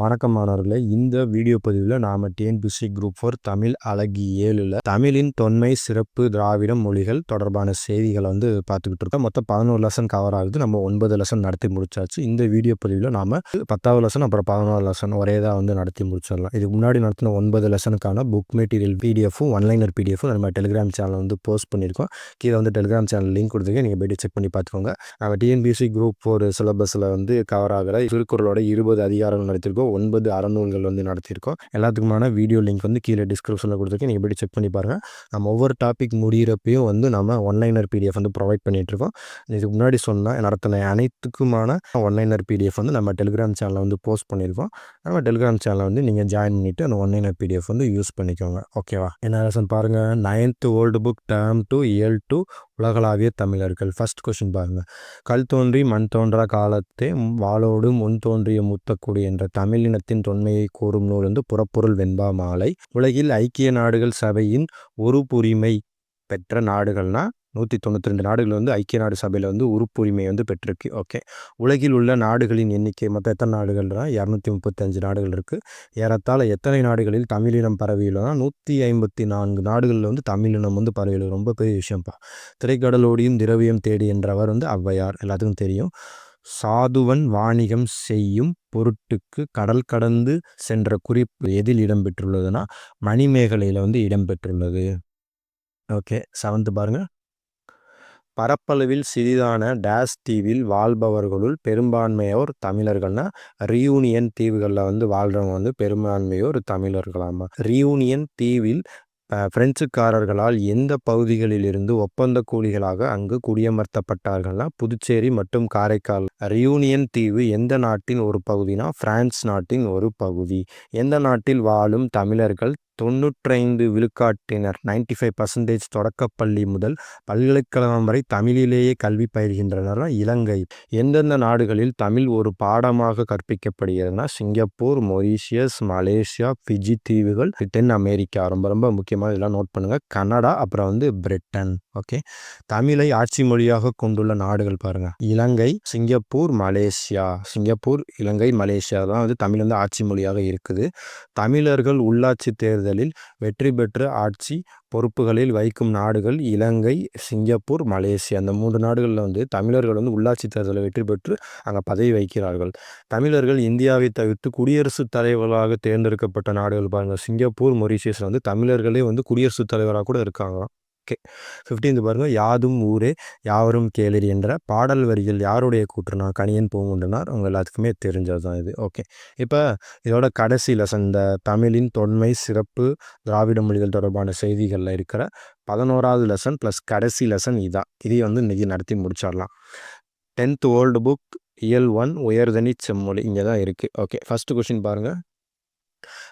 வணக்கம் மாணவர்களே. இந்த வீடியோ பதிவில் நாம் டிஎன்பிசி குரூப் ஃபோர் தமிழ் அழகி ஏழில் தமிழின் தொன்மை சிறப்பு திராவிட மொழிகள் தொடர்பான செய்திகளை வந்து பார்த்துக்கிட்டு இருக்கோம். மொத்தம் பதினோரு லெசன் கவர் ஆகுது. நம்ம ஒன்பது லெசன் நடத்தி முடிச்சாச்சு. இந்த வீடியோ பதிவில் நாம் பத்தாவது லெசன் அப்புறம் பதினோரு லெசன் ஒரே தான் வந்து நடத்தி முடிச்சிடலாம். இதுக்கு முன்னாடி நடத்தின ஒன்பது லெசனுக்கான புக் மெட்டீரியல் பிடிஎஃபும் ஒன்லைனர் பிடிஎஃபும் நம்ம டெலிகிராம் சேனல் வந்து போஸ்ட் பண்ணியிருக்கோம். கீழே வந்து டெலிகிராம் சேனல் லிங்க் கொடுத்துருக்கேன். நீங்கள் போய்ட்டு செக் பண்ணி பார்த்துக்கோங்க. நம்ம டிஎன்பிசி குரூப் ஃபோர் சிலபஸில் வந்து கவர் ஆகிற திருக்குறளோட இருபது அதிகாரங்கள் நடத்திருக்கோம். ஒன்பது அறநூல்கள் வந்து நடத்தியிருக்கோம். எல்லாத்துக்குமான வீடியோ லிங்க் வந்து கீழே டிஸ்கிரிப்ஷனில் கொடுத்துருக்கேன். நீங்கள் எப்படி செக் பண்ணி பாருங்கள் நம்ம ஒவ்வொரு டாபிக் முடிகிறப்பையும் வந்து நம்ம ஒன்லைனர் பிடிஎஃப் வந்து ப்ரொவைட் பண்ணிகிட்ருக்கோம் இதுக்கு முன்னாடி சொன்னால் நடத்தின அனைத்துக்குமான ஒன்லைனர் பிடிஎஃப் வந்து நம்ம டெலிகிராம் சேனலில் வந்து போஸ்ட் பண்ணியிருக்கோம். நம்ம டெலிகிராம் சேனலில் வந்து நீங்கள் ஜாயின் பண்ணிவிட்டு அந்த ஒன்லைனர் பிடிஎஃப் வந்து யூஸ் பண்ணிக்கோங்க. ஓகேவா என்ன லெசன் பாருங்கள் ninth old book term two இயல் டு உலகளாவிய தமிழர்கள். ஃபஸ்ட் கொஷின் பாருங்கள் கல் தோன்றி மண் தோன்றா காலத்தே வாளோடு முன் தோன்றிய முத்தக்குடி என்ற தமிழினத்தின் தொன்மையை கூறும் நூல் வந்து புறப்பொருள் வெண்பா மாலை. உலகில் ஐக்கிய நாடுகள் சபையின் உறுப்புரிமை பெற்ற நாடுகள்னா நூற்றி தொண்ணூற்றி ரெண்டு நாடுகள் வந்து ஐக்கிய நாடு சபையில் வந்து உறுப்புரிமை வந்து பெற்றிருக்கு. ஓகே. உலகில் உள்ள நாடுகளின் எண்ணிக்கை மொத்தம் எத்தனை நாடுகள்னா இரநூத்தி முப்பத்தஞ்சு நாடுகள் இருக்குது ஏறத்தாழ எத்தனை நாடுகளில் தமிழினம் பரவியுள்ளனா நூற்றி ஐம்பத்தி நான்கு நாடுகளில் வந்து தமிழினம் வந்து பரவியுள்ளது. ரொம்ப பெரிய விஷயம்ப்பா திரைக்கடலோடியும் திரவியம் தேடி என்றவர் வந்து ஔவையார். எல்லாத்துக்கும் தெரியும். சாதுவன் வாணிகம் செய்யும் பொருட்டுக்கு கடல் கடந்து சென்ற குறிப்பு எதில் இடம்பெற்றுள்ளதுன்னா மணிமேகலையில் வந்து இடம்பெற்றுள்ளது. ஓகே. செவன்த்து பாருங்கள் பரப்பளவில் சிறிதான டேஸ் தீவில் வாழ்பவர்களுள் பெரும்பான்மையோர் தமிழர்கள்னா ரியூனியன் தீவுகளில் வந்து வாழ்கிறவங்க வந்து பெரும்பான்மையோர் தமிழர்களாமா? ரியூனியன் தீவில் பிரெஞ்சுக்காரர்களால் எந்த பகுதிகளில் இருந்து ஒப்பந்த கூலிகளாக அங்கு குடியமர்த்தப்பட்டார்கள்னா புதுச்சேரி மற்றும் காரைக்கால். ரியூனியன் தீவு எந்த நாட்டின் ஒரு பகுதினா பிரான்ஸ் நாட்டின் ஒரு பகுதி. எந்த நாட்டில் வாழும் தமிழர்கள் தொண்ணூற்றைந்து விழுக்காட்டினர். நைன்டி ஃபைவ் பர்சன்டேஜ் தொடக்கப்பள்ளி முதல் பல்கலைக்கழகம் வரை தமிழிலேயே கல்வி பயிர்கின்றனர். இலங்கை எந்தெந்த நாடுகளில் தமிழ் ஒரு பாடமாக கற்பிக்கப்படுகிறதுனா சிங்கப்பூர் மொரீஷியஸ் மலேசியா பிஜி தீவுகள் தென் அமெரிக்கா. ரொம்ப ரொம்ப முக்கியமாக இதெல்லாம் நோட் பண்ணுங்கள் கனடா அப்புறம் வந்து பிரிட்டன். ஓகே? தமிழை ஆட்சி மொழியாக கொண்டுள்ள நாடுகள் பாருங்கள் Ilangai Singapore Malaysia. Singapore Ilangai Malaysia தான் வந்து தமிழ் வந்து ஆட்சி மொழியாக இருக்குது. தமிழர்கள் உள்ளாட்சி தேர்தல் தேர்தலில் வெற்றி பெற்று ஆட்சி பொறுப்புகளில் வைக்கும் நாடுகள் இலங்கை சிங்கப்பூர் மலேசியா. அந்த மூன்று நாடுகளில் வந்து தமிழர்கள் வந்து உள்ளாட்சி தேர்தலில் வெற்றி பெற்று அங்கே பதவி வைக்கிறார்கள் தமிழர்கள் இந்தியாவை தவிர்த்து குடியரசுத் தலைவர்களாக தேர்ந்தெடுக்கப்பட்ட நாடுகள் பாருங்கள் சிங்கப்பூர் மொரிஷியஸில் வந்து தமிழர்களே வந்து குடியரசுத் தலைவராக கூட இருக்காங்க. ஓகே. ஃபிஃப்டீன்த் பாருங்கள் யாதும் ஊரே யாவரும் கேளரி என்ற பாடல் வரிகள் யாருடைய கூற்றுனா கணியன் பூங்குண்டனார் அவங்க எல்லாத்துக்குமே தெரிஞ்சது தான் இது. ஓகே. இப்போ இதோட கடைசி லெசன் இந்த தமிழின் தொன்மை சிறப்பு திராவிட மொழிகள் தொடர்பான செய்திகளில் இருக்கிற பதினோராவது லெசன் ப்ளஸ் கடைசி லெசன் இதான். இதையும் வந்து இன்றைக்கி நடத்தி முடிச்சிடலாம். டென்த் ஓல்டு புக் இயல் ஒன் உயர்தனி செம்மொழி இங்கே தான் இருக்குது ஓகே. ஃபஸ்ட்டு கொஷின் பாருங்கள்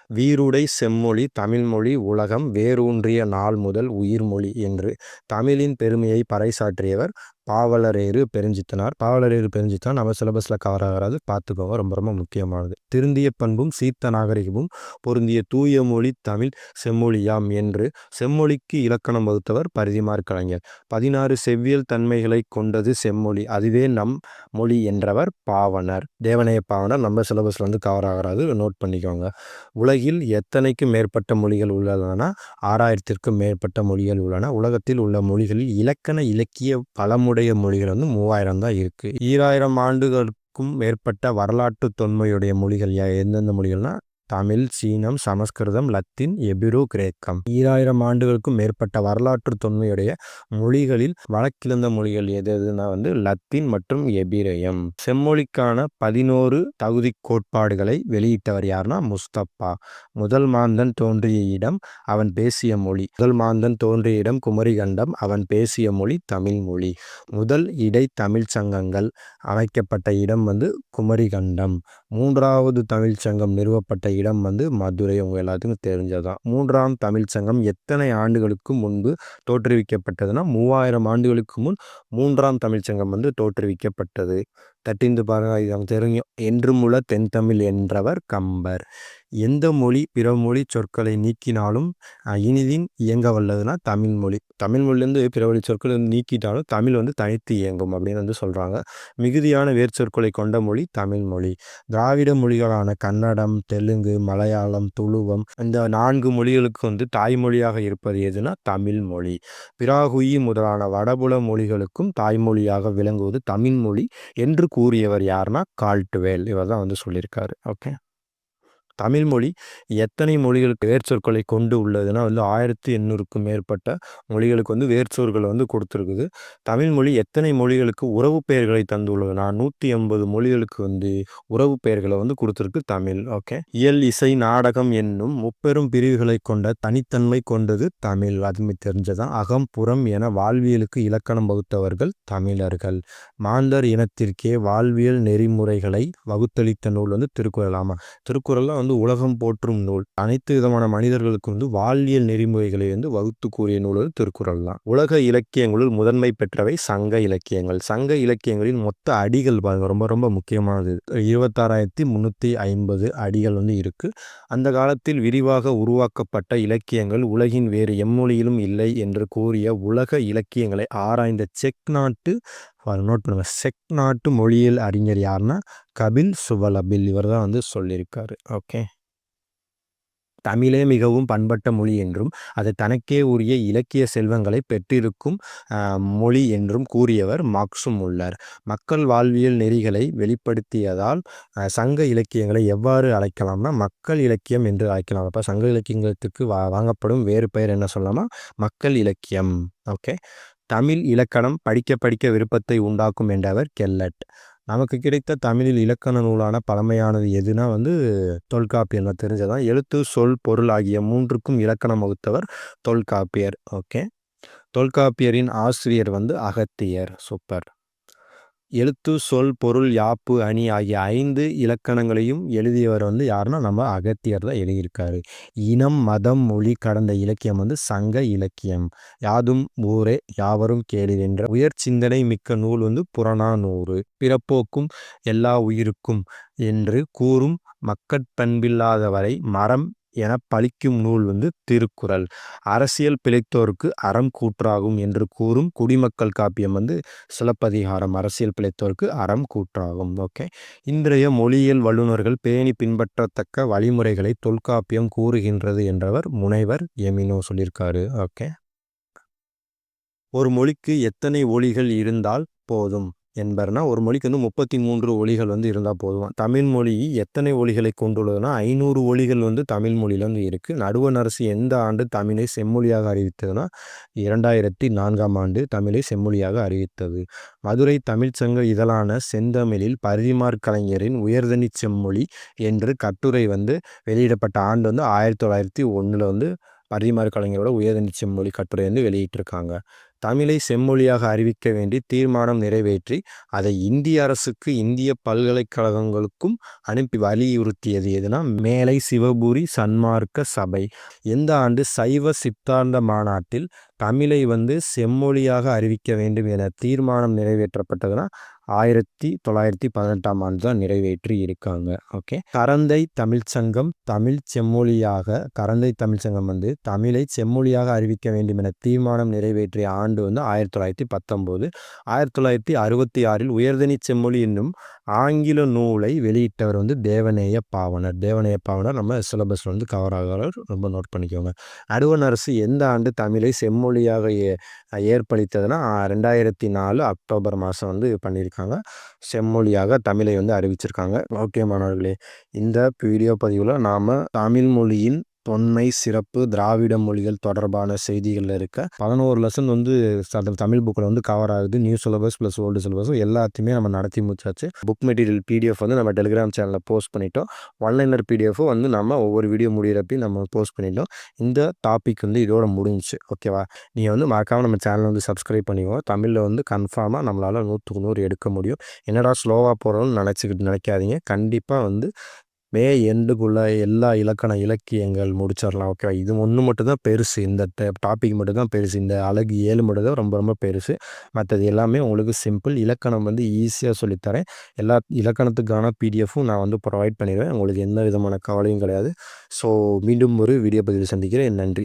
வீருடை செம்மொழி தமிழ்மொழி உலகம் வேரூன்றிய நாள் முதல் உயிர்மொழி என்று தமிழின் பெருமையை பறைசாற்றியவர் பாவலரேறு பெருஞ்சித்தனார். பாவலரேறு பெருஞ்சித்தான் நம்ம சிலபஸில் கவர் ஆகிறாது பார்த்துக்கோங்க ரொம்ப ரொம்ப முக்கியமானது. திருந்திய பண்பும் சீத்த நாகரிகமும் பொருந்திய தூய மொழி தமிழ் செம்மொழியாம் என்று செம்மொழிக்கு இலக்கணம் வகுத்தவர் பரிதிமார் கலைஞர். பதினாறு செவ்வியல் தன்மைகளை கொண்டது செம்மொழி அதுவே நம் மொழி என்றவர் பாவனர். தேவனைய பாவனர் நம்ம சிலபஸில் வந்து கவர் ஆகிறாது நோட் பண்ணிக்கோங்க. உலகில் எத்தனைக்கும் மேற்பட்ட மொழிகள் உள்ளன ஆறாயிரத்திற்கும் மேற்பட்ட மொழிகள் உள்ளன. உலகத்தில் உள்ள மொழிகளில் இலக்கண இலக்கிய பழமுடைய உடைய மொழிகள் வந்து மூவாயிரம் தான் இருக்குது ஈராயிரம் ஆண்டுகளுக்கும் மேற்பட்ட வரலாற்று தொன்மையுடைய மொழிகள் எந்தெந்த மொழிகள்னால் தமிழ் சீனம் சமஸ்கிருதம் லத்தீன் எபிரோ கிரேக்கம். ஈராயிரம் ஆண்டுகளுக்கும் மேற்பட்ட வரலாற்று தொன்மையுடைய மொழிகளில் வழக்கிழந்த மொழிகள் எது எதுனா வந்து லத்தீன் மற்றும் எபிரேயம். செம்மொழிக்கான பதினோரு தகுதி கோட்பாடுகளை வெளியிட்டவர் யாருன்னா முஸ்தப்பா முதல் மாந்தன் தோன்றிய இடம் அவன் பேசிய மொழி. முதல் மாந்தன் தோன்றிய இடம் குமரிகண்டம் அவன் பேசிய மொழி தமிழ் மொழி. முதல் இடை தமிழ் சங்கங்கள் அமைக்கப்பட்ட இடம் வந்து குமரிகண்டம். மூன்றாவது தமிழ் சங்கம் நிறுவப்பட்ட இடம் வந்து மதுரை. உங்க எல்லாத்துக்கும் தெரிஞ்சதுதான். மூன்றாம் தமிழ் சங்கம் எத்தனை ஆண்டுகளுக்கு முன்பு தோற்றுவிக்கப்பட்டதுன்னா மூவாயிரம் ஆண்டுகளுக்கு முன் மூன்றாம் தமிழ் சங்கம் வந்து தோற்றுவிக்கப்பட்டது. தட்டிந்து பாருங்க இது தெரியும். என்று தென்தமிழ் என்றவர் கம்பர். எந்த மொழி பிற மொழி சொற்களை நீக்கினாலும் இனிதின் இயங்க வல்லதுன்னா தமிழ் மொழி. தமிழ் மொழிலேருந்து பிற மொழி சொற்களை வந்து நீக்கிட்டாலும் தமிழ் வந்து தனித்து இயங்கும் அப்படின்னு வந்து சொல்கிறாங்க மிகுதியான வேர்ச்சொற்களை கொண்ட மொழி தமிழ் மொழி. திராவிட மொழிகளான கன்னடம் தெலுங்கு மலையாளம் துளுவம் இந்த நான்கு மொழிகளுக்கு வந்து தாய்மொழியாக இருப்பது எதுனா தமிழ் மொழி. பிராகுயி முதலான வடபுல மொழிகளுக்கும் தாய்மொழியாக விளங்குவது தமிழ் மொழி என்று கூறியவர் யாருன்னா கால்ட்டுவேல் இவர் தான் வந்து சொல்லியிருக்காரு. ஓகே. தமிழ் மொழி எத்தனை மொழிகளுக்கு வேர்ச்சொற்களை கொண்டு உள்ளதுன்னா வந்து ஆயிரத்தி எண்ணூறுக்கும் மேற்பட்ட மொழிகளுக்கு வந்து வேர்ச்சொற்களை வந்து கொடுத்துருக்குது. தமிழ் மொழி எத்தனை மொழிகளுக்கு உறவு பெயர்களை தந்துள்ளதுன்னா நூற்றி எண்பது மொழிகளுக்கு வந்து உறவு பெயர்களை வந்து கொடுத்துருக்கு தமிழ். ஓகே. இயல் இசை நாடகம் என்னும் முப்பெரும் பிரிவுகளை கொண்ட தனித்தன்மை கொண்டது தமிழ். அதுமே தெரிஞ்சதான் அகம் புறம் என வாழ்வியலுக்கு இலக்கணம் வகுத்தவர்கள் தமிழர்கள். மாந்தர் இனத்திற்கே வாழ்வியல் நெறிமுறைகளை வகுத்தளித்த நூல் வந்து திருக்குறள். ஆமாம் திருக்குறளில் வந்து வந்து உலகம் போற்றும் நூல் அனைத்து விதமான மனிதர்களுக்கு வந்து வாழ்வியல் நெறிமுறைகளை வந்து வகுத்து கூறிய நூல் வந்து திருக்குறள் தான். உலக இலக்கியங்களுள் முதன்மை பெற்றவை சங்க இலக்கியங்கள். சங்க இலக்கியங்களின் மொத்த அடிகள் பாருங்க ரொம்ப ரொம்ப முக்கியமானது. இருபத்தாறாயிரத்தி முன்னூற்றி ஐம்பது அடிகள் வந்து இருக்கு. அந்த காலத்தில் விரிவாக உருவாக்கப்பட்ட இலக்கியங்கள் உலகின் வேறு எம்மொழியிலும் இல்லை என்று கூறிய உலக இலக்கியங்களை ஆராய்ந்த செக் நாட்டு நோட் பண்ணுங்கள் செக் நாட்டு மொழியியல் அறிஞர் யாருன்னா கபில் சுவலபில். இவர் தான் வந்து சொல்லியிருக்காரு. ஓகே தமிழே மிகவும் பண்பட்ட மொழி என்றும் அது தனக்கே உரிய இலக்கிய செல்வங்களை பெற்றிருக்கும் மொழி என்றும் கூறியவர் மாக்சும் உள்ளார். மக்கள் வாழ்வியல் நெறிகளை வெளிப்படுத்தியதால் சங்க இலக்கியங்களை எவ்வாறு அழைக்கலாம்னா மக்கள் இலக்கியம் என்று அழைக்கலாம். அப்போ சங்க இலக்கியங்களுக்கு வா வாங்கப்படும் வேறு பெயர் என்ன சொல்லலாமா? மக்கள் இலக்கியம். ஓகே தமிழ் இலக்கணம் படிக்க படிக்க விருப்பத்தை உண்டாக்கும் என்றவர் கெல்லட். நமக்கு கிடைத்த தமிழில் இலக்கண நூலான பழமையானது எதுனா வந்து தொல்காப்பியம் தெரிஞ்சதான் எழுத்து சொல் பொருள் ஆகிய மூன்றுக்கும் இலக்கணம் வகுத்தவர் தொல்காப்பியர். ஓகே. தொல்காப்பியரின் ஆசிரியர் வந்து அகத்தியர். சூப்பர். எழுத்து சொல் பொருள் யாப்பு அணி ஆகிய ஐந்து இலக்கணங்களையும் எழுதியவர் வந்து யாருன்னா நம்ம அகத்தியர் தான் எழுதியிருக்காரு. இனம் மதம் மொழி கடந்த இலக்கியம் வந்து சங்க இலக்கியம். யாதும் ஊரே யாவரும் கேளீர் என்ற உயர் சிந்தனை மிக்க நூல் வந்து புறநானூறு. பிறப்போக்கும் எல்லா உயிருக்கும் என்று கூறும் மக்கட்பண்பில்லாதவரை மரம் என பழிக்கும் நூல் வந்து திருக்குறள். அரசியல் பிழைத்தோருக்கு அறம் கூற்றாகும் என்று கூறும் குடிமக்கள் காப்பியம் வந்து சிலப்பதிகாரம். அரசியல் பிழைத்தோருக்கு அறம் கூற்றாகும். ஓகே. இன்றைய மொழியியல் வல்லுநர்கள் பேணி பின்பற்றத்தக்க வழிமுறைகளை தொல்காப்பியம் கூறுகின்றது என்றவர் முனைவர் எமினோ சொல்லியிருக்காரு. ஓகே. ஒரு மொழிக்கு எத்தனை ஒளிகள் இருந்தால் போதும்? என்பர்னா ஒரு மொழிக்கு வந்து முப்பத்தி மூன்று ஒளிகள் வந்து இருந்தால் போதும். தமிழ் மொழி எத்தனை ஒளிகளை கொண்டுள்ளதுன்னா ஐநூறு ஒளிகள் வந்து தமிழ் மொழியில் வந்து இருக்குது நடுவண் அரசு எந்த ஆண்டு தமிழை செம்மொழியாக அறிவித்ததுன்னா இரண்டாயிரத்தி நான்காம் ஆண்டு தமிழை செம்மொழியாக அறிவித்தது. மதுரை தமிழ்ச்சங்க இதழான செந்தமிழில் பரிதிமார் கலைஞரின் உயர்தனி செம்மொழி என்று கட்டுரை வந்து வெளியிடப்பட்ட ஆண்டு வந்து ஆயிரத்தி தொள்ளாயிரத்தி ஒன்றில் வந்து பரிதிமார் கலைஞரோட உயர்தனி செம்மொழி கட்டுரை வந்து வெளியிட்டிருக்காங்க. தமிழை செம்மொழியாக அறிவிக்க வேண்டி தீர்மானம் நிறைவேற்றி அதை இந்திய அரசுக்கு இந்திய பல்கலைக்கழகங்களுக்கும் அனுப்பி வலியுறுத்தியது எதுனா மேலை சிவபுரி சன்மார்க்க சபை. எந்த ஆண்டு சைவ சித்தாந்த மாநாட்டில் தமிழை வந்து செம்மொழியாக அறிவிக்க வேண்டும் என தீர்மானம் நிறைவேற்றப்பட்டதுன்னா ஆயிரத்தி தொள்ளாயிரத்தி பதினெட்டாம் ஆண்டு தான் நிறைவேற்றி இருக்காங்க. ஓகே. கரந்தை தமிழ்ச்சங்கம் தமிழ் செம்மொழியாக கரந்தை தமிழ்ச்சங்கம் வந்து தமிழை செம்மொழியாக அறிவிக்க வேண்டும் என தீர்மானம் நிறைவேற்றிய ஆண்டு வந்து ஆயிரத்தி தொள்ளாயிரத்தி பத்தொம்போது. ஆயிரத்தி தொள்ளாயிரத்தி அறுபத்தி ஆறில் உயர்தனி செம்மொழி என்னும் ஆங்கில நூலை வெளியிட்டவர் வந்து தேவநேய பாவனர். தேவநேய பாவனர் நம்ம சிலபஸ் வந்து கவர் ஆகிறவர் ரொம்ப நோட் பண்ணிக்கோங்க. நடுவண் அரசு எந்த ஆண்டு தமிழை செம்மொழியாக ஏ ஏற்படுத்ததுன்னா ரெண்டாயிரத்தி நாலு அக்டோபர் மாதம் வந்து பண்ணியிருக்காங்க செம்மொழியாக தமிழை வந்து அறிவிச்சிருக்காங்க. ஓகே மாணவர்களே. இந்த வீடியோ பதிவில் நாம் தமிழ் மொழியின் தொன்மை சிறப்பு திராவிட மொழிகள் தொடர்பான செய்திகளில் இருக்க பதினோரு லெசன் வந்து தமிழ் புக்கில் வந்து கவர் ஆகுது. New syllabus plus old syllabus எல்லாத்தையுமே நம்ம நடத்தி முடிச்சாச்சு. புக் மெட்டீரியல் பிடிஎஃப் வந்து நம்ம டெலிகிராம் சேனலில் போஸ்ட் பண்ணிட்டோம். ஒன்லைனர் பிடிஎஃப் வந்து நம்ம ஒவ்வொரு வீடியோ முடிகிறப்பையும் நம்ம போஸ்ட் பண்ணிட்டோம். இந்த டாபிக் வந்து இதோட முடிஞ்சிச்சு. ஓகேவா நீங்கள் வந்து மறக்காமல் நம்ம சேனலை வந்து சப்ஸ்கிரைப் பண்ணிவோம் தமிழில் வந்து கன்ஃபார்மாக நம்மளால் நூற்றுக்கு நூறு எடுக்க முடியும். என்னடா ஸ்லோவாக போகிறோம்னு நினச்சிக்கிட்டு நினைக்காதீங்க. கண்டிப்பாக வந்து மே எண்டுக்குள்ளே எல்லா இலக்கண இலக்கியங்கள் முடிச்சிடலாம். ஓகேவா இது ஒன்று மட்டும் தான் பெருசு. இந்த டாபிக் மட்டும்தான் பெருசு. இந்த அழகு ஏழு மட்டும் தான் ரொம்ப ரொம்ப பெருசு. மற்றது எல்லாமே உங்களுக்கு சிம்பிள் இலக்கணம் வந்து ஈஸியாக சொல்லித்தரேன். எல்லா இலக்கணத்துக்கான பிடிஎஃப்பும் நான் வந்து ப்ரொவைட் பண்ணிடுவேன். உங்களுக்கு எந்த விதமான கவலையும் கிடையாது. ஸோ மீண்டும் ஒரு வீடியோ பதிவு சந்திக்கிறேன். நன்றி.